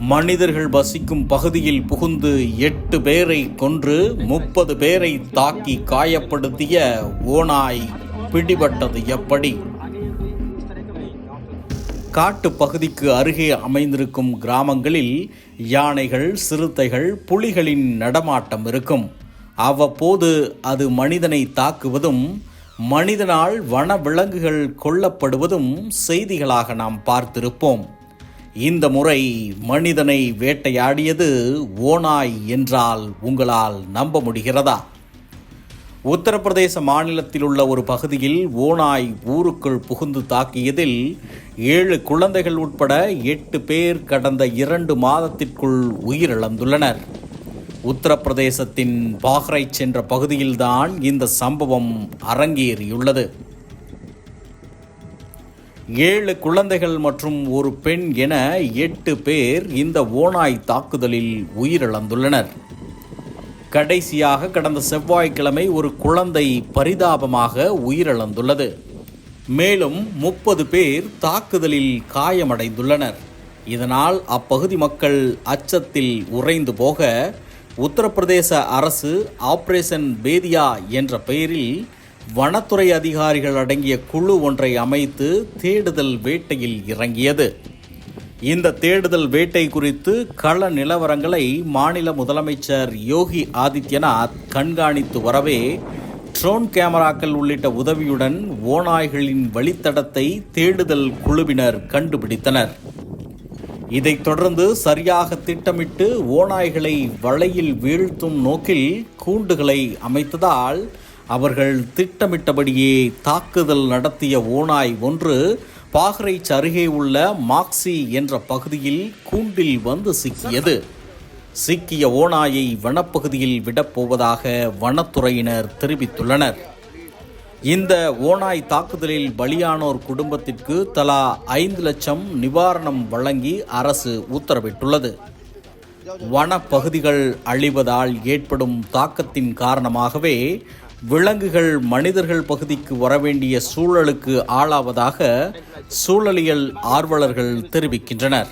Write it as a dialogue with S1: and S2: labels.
S1: மனிதர்கள் வசிக்கும் பகுதியில் புகுந்து எட்டு பேரை கொன்று முப்பது பேரை தாக்கி காயப்படுத்திய ஓநாய் பிடிபட்டது எப்படி? காட்டு பகுதிக்கு அருகே அமைந்திருக்கும் கிராமங்களில் யானைகள் சிறுத்தைகள் புலிகளின் நடமாட்டம் இருக்கும். அவ்வப்போது அது மனிதனை தாக்குவதும் மனிதனால் வன விலங்குகள் கொல்லப்படுவதும் செய்திகளாக நாம் பார்த்திருப்போம். இந்த முறை மனிதனை வேட்டையாடியது ஓநாய் என்றால் உங்களால் நம்ப முடிகிறதா? உத்தரப்பிரதேச மாநிலத்தில் உள்ள ஒரு பகுதியில் ஓநாய் ஊருக்குள் புகுந்து தாக்கியதில் ஏழு குழந்தைகள் உட்பட எட்டு பேர் கடந்த இரண்டு மாதத்திற்குள் உயிரிழந்துள்ளனர். உத்தரப்பிரதேசத்தின் பாஹ்ரைச் என்ற பகுதியில்தான் இந்த சம்பவம் அரங்கேறியுள்ளது. ஏழு குழந்தைகள் மற்றும் ஒரு பெண் என எட்டு பேர் இந்த ஓநாய் தாக்குதலில் உயிரிழந்துள்ளனர். கடைசியாக கடந்த செவ்வாய்க்கிழமை ஒரு குழந்தை பரிதாபமாக உயிரிழந்துள்ளது. மேலும் முப்பது பேர் தாக்குதலில் காயமடைந்துள்ளனர். இதனால் அப்பகுதி மக்கள் அச்சத்தில் உறைந்து போக உத்தரப்பிரதேச அரசு ஆபரேஷன் பேதியா என்ற பெயரில் வனத்துறை அதிகாரிகள் அடங்கிய குழு ஒன்றை அமைத்து தேடுதல் வேட்டையில் இறங்கியது. இந்த தேடுதல் வேட்டை குறித்து கள நிலவரங்களை மாநில முதலமைச்சர் யோகி ஆதித்யநாத் கண்காணித்து வரவே ட்ரோன் கேமராக்கள் உள்ளிட்ட உதவியுடன் ஓநாய்களின் வழித்தடத்தை தேடுதல் குழுவினர் கண்டுபிடித்தனர். இதைத் தொடர்ந்து சரியாக திட்டமிட்டு ஓநாய்களை வலையில் வீழ்த்தும் நோக்கில் கூண்டுகளை அமைத்ததால் அவர்கள் திட்டமிட்டபடியே தாக்குதல் நடத்திய ஓநாய் ஒன்று பாகரைச் அருகே உள்ள மாக்சி என்ற பகுதியில் கூண்டில் வந்து சிக்கியது. சிக்கிய ஓநாயை வனப்பகுதியில் விடப்போவதாக வனத்துறையினர் தெரிவித்துள்ளனர். இந்த ஓநாய் தாக்குதலில் பலியானோர் குடும்பத்திற்கு தலா ஐந்து லட்சம் நிவாரணம் வழங்கி அரசு உத்தரவிட்டுள்ளது. வனப்பகுதிகள் அழிவதால் ஏற்படும் தாக்கத்தின் காரணமாகவே விலங்குகள் மனிதர்கள் பகுதிக்கு வரவேண்டிய சூழலுக்கு ஆளாவதாக சூழலியல் ஆர்வலர்கள் தெரிவிக்கின்றனர்.